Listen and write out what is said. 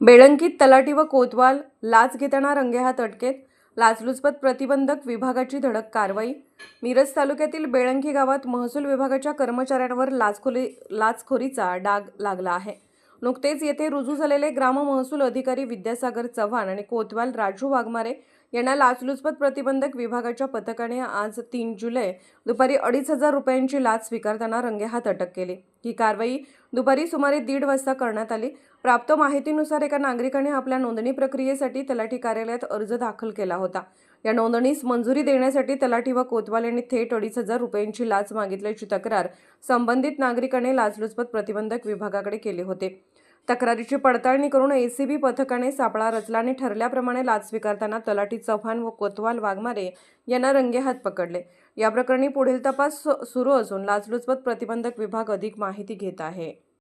बेळंकीत तलाठी व कोतवाल लाच घेताना रंगेहात अटकेत लाचलुचपत प्रतिबंधक विभागाची धडक कारवाई. मिरज तालुक्यातील बेळंकी गावात महसूल विभागाच्या कर्मचाऱ्यांवर लाचखोरी लाचखोरीचा डाग लागला आहे. नुकतेच येथे रुजू झालेले ग्राम महसूल अधिकारी विद्यासागर चव्हाण आणि कोतवाल राजू वाघमारे यांना लाचलुचपत प्रतिबंधक विभागाच्या पथकाने आज तीन जुलै दुपारी अडीच हजार रुपयांची लाच स्वीकारताना रंगेहात अटक केली. ही कारवाई दुपारी सुमारे दीड वाजता करण्यात आली. प्राप्त माहितीनुसार एका नागरिकाने आपल्या नोंदणी प्रक्रियेसाठी तलाठी कार्यालयात अर्ज दाखल केला होता. या नोंदणीस मंजुरी देण्यासाठी तलाठी व कोतवाल यांनी थेट अडीच हजार रुपयांची लाच मागितल्याची तक्रार संबंधित नागरिकाने लाचलुचपत प्रतिबंधक विभागाकडे केली होते. तक्रारीची पडताळणी करून एसीबी पथकाने सापळा रचला आणि ठरल्याप्रमाणे लाच स्वीकारताना तलाठी चव्हाण व कोतवाल वाघमारे यांना रंगेहात पकडले. या प्रकरणी पुढील तपास सु- सुरू असून लाचलुचपत प्रतिबंधक विभाग अधिक माहिती घेत आहे.